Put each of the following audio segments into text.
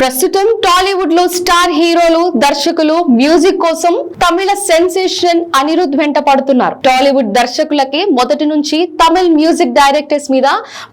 ప్రస్తుతం టాలీవుడ్లో స్టార్ హీరోలు దర్శకులు మ్యూజిక్ కోసం తమిళ సెన్సేషన్ అనిరుద్ వెంట పడుతున్నారు. టాలీవుడ్ దర్శకులకి మొదటి నుంచి తమిళ్ మ్యూజిక్ డైరెక్టర్స్ మీద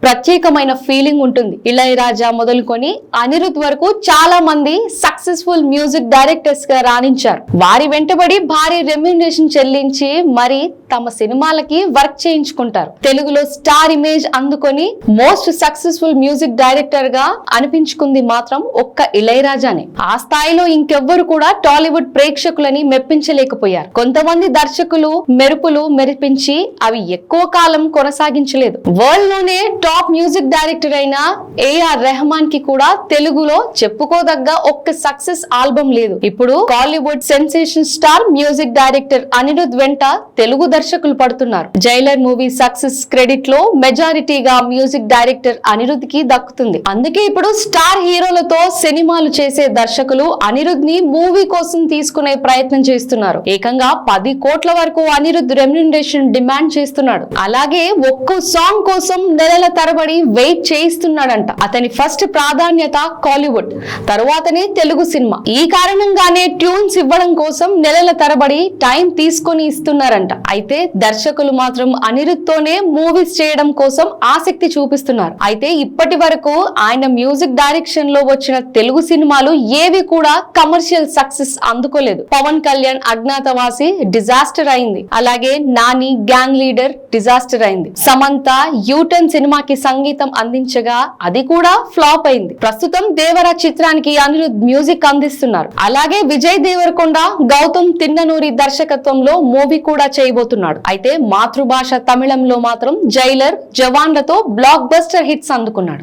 ప్రత్యేకమైన ఫీలింగ్ ఉంటుంది. ఇళయరాజా మొదలుకొని అనిరుద్ వరకు చాలా మంది సక్సెస్ఫుల్ మ్యూజిక్ డైరెక్టర్స్గా రాణించారు. వారి వెంటబడి భారీ రెమ్యునేషన్ చెల్లించి మరి తమ సినిమాలకి వర్క్ చేయించుకుంటారు. తెలుగులో స్టార్ ఇమేజ్ అందుకొని మోస్ట్ సక్సెస్ఫుల్ మ్యూజిక్ డైరెక్టర్గా అనిపించుకుంది మాత్రం ఒక్క ఇళయరాజానే. ఆ స్థాయిలో ఇంకెవ్వరు కూడా టాలీవుడ్ ప్రేక్షకులని మెప్పించలేకపోయారు. కొంతమంది దర్శకులు మెరుపులు మెరిపించి అవి ఎక్కువ కాలం కొనసాగించలేదు. వరల్డ్లోనే టాప్ మ్యూజిక్ డైరెక్టర్ అయిన ఏఆర్ రెహమాన్కి కూడా తెలుగులో చెప్పుకోదగ్గ ఒక్క సక్సెస్ ఆల్బమ్ లేదు. ఇప్పుడు Kollywood sensation star music director Anirudh వెంట తెలుగు దర్శకులు పడుతున్నారు. జైలర్ మూవీ సక్సెస్ క్రెడిట్లో మెజారిటీగా మ్యూజిక్ డైరెక్టర్ అనిరుద్కి దక్కుతుంది. అందుకే ఇప్పుడు స్టార్ హీరోలతో సినిమాలు చేసే దర్శకులు అనిరుద్ని మూవీ కోసం తీసుకునే ప్రయత్నం చేస్తున్నారు. ఏకంగా పది కోట్ల వరకు అనిరుద్ రెమ్యునరేషన్ డిమాండ్ చేస్తున్నాడు. అలాగే ఒక్కో సాంగ్ కోసం నెలల తరబడి వెయిట్ చేయిస్తున్నాడంట. అతని ఫస్ట్ ప్రాధాన్యత కాలీవుడ్ తరువాతనే తెలుగు సినిమా. ఈ కారణంగానే ట్యూన్స్ ఇవ్వడం కోసం నెలల తరబడి టైం తీసుకొని ఇస్తున్నారంట. అయితే దర్శకులు మాత్రం అనిరుద్ తోనే మూవీస్ చేయడం కోసం ఆసక్తి చూపిస్తున్నారు. అయితే ఇప్పటి వరకు ఆయన మ్యూజిక్ డైరెక్షన్లో వచ్చిన తెలుగు సినిమాలు ఏవి కూడా కమర్షియల్ సక్సెస్ అందుకోలేదు. పవన్ కళ్యాణ్ అజ్ఞాతవాసి డిజాస్టర్ అయింది. అలాగే నాని గ్యాంగ్ లీడర్ డిజాస్టర్ అయింది. సమంత యూటర్న్ సినిమాకి సంగీతం అందించగా అది కూడా ఫ్లాప్ అయింది. ప్రస్తుతం దేవర చిత్రానికి అనిరుద్ మ్యూజిక్ అందిస్తున్నారు. అలాగే విజయ్ దేవరకొండ గౌతమ్ తిన్ననూరి దర్శకత్వంలో మూవీ కూడా చేయబోతున్నాడు. అయితే మాతృభాష తమిళంలో మాత్రం జైలర్ జవాన్లతో బ్లాక్ బస్టర్ హిట్స్ అందుకున్నాడు.